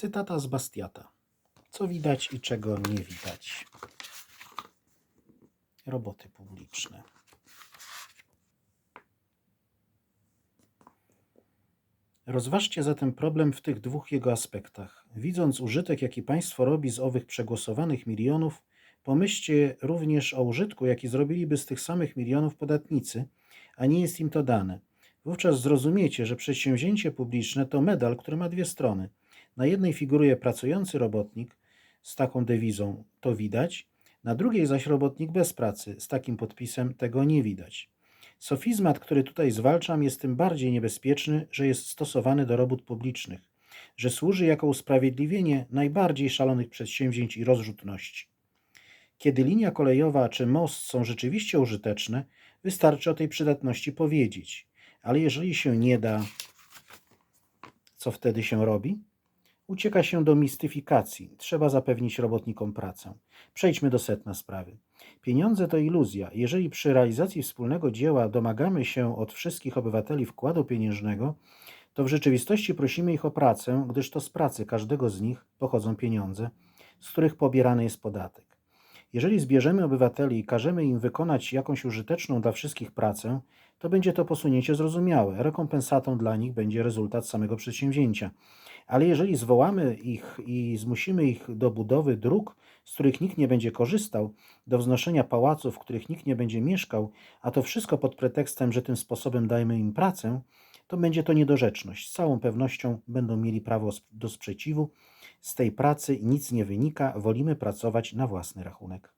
Cytata z Bastiata. Co widać i czego nie widać. Roboty publiczne. Rozważcie zatem problem w tych dwóch jego aspektach. Widząc użytek, jaki państwo robi z owych przegłosowanych milionów, pomyślcie również o użytku, jaki zrobiliby z tych samych milionów podatnicy, a nie jest im to dane. Wówczas zrozumiecie, że przedsięwzięcie publiczne to medal, który ma dwie strony. Na jednej figuruje pracujący robotnik z taką dewizą to widać, na drugiej zaś robotnik bez pracy z takim podpisem tego nie widać. Sofizmat, który tutaj zwalczam, jest tym bardziej niebezpieczny, że jest stosowany do robót publicznych, że służy jako usprawiedliwienie najbardziej szalonych przedsięwzięć i rozrzutności. Kiedy linia kolejowa czy most są rzeczywiście użyteczne, wystarczy o tej przydatności powiedzieć, ale jeżeli się nie da, co wtedy się robi? Ucieka się do mistyfikacji. Trzeba zapewnić robotnikom pracę. Przejdźmy do sedna sprawy. Pieniądze to iluzja. Jeżeli przy realizacji wspólnego dzieła domagamy się od wszystkich obywateli wkładu pieniężnego, to w rzeczywistości prosimy ich o pracę, gdyż to z pracy każdego z nich pochodzą pieniądze, z których pobierany jest podatek. Jeżeli zbierzemy obywateli i każemy im wykonać jakąś użyteczną dla wszystkich pracę, to będzie to posunięcie zrozumiałe. Rekompensatą dla nich będzie rezultat samego przedsięwzięcia. Ale jeżeli zwołamy ich i zmusimy ich do budowy dróg, z których nikt nie będzie korzystał, do wznoszenia pałaców, w których nikt nie będzie mieszkał, a to wszystko pod pretekstem, że tym sposobem dajemy im pracę, to będzie to niedorzeczność. Z całą pewnością będą mieli prawo do sprzeciwu. Z tej pracy nic nie wynika, wolimy pracować na własny rachunek.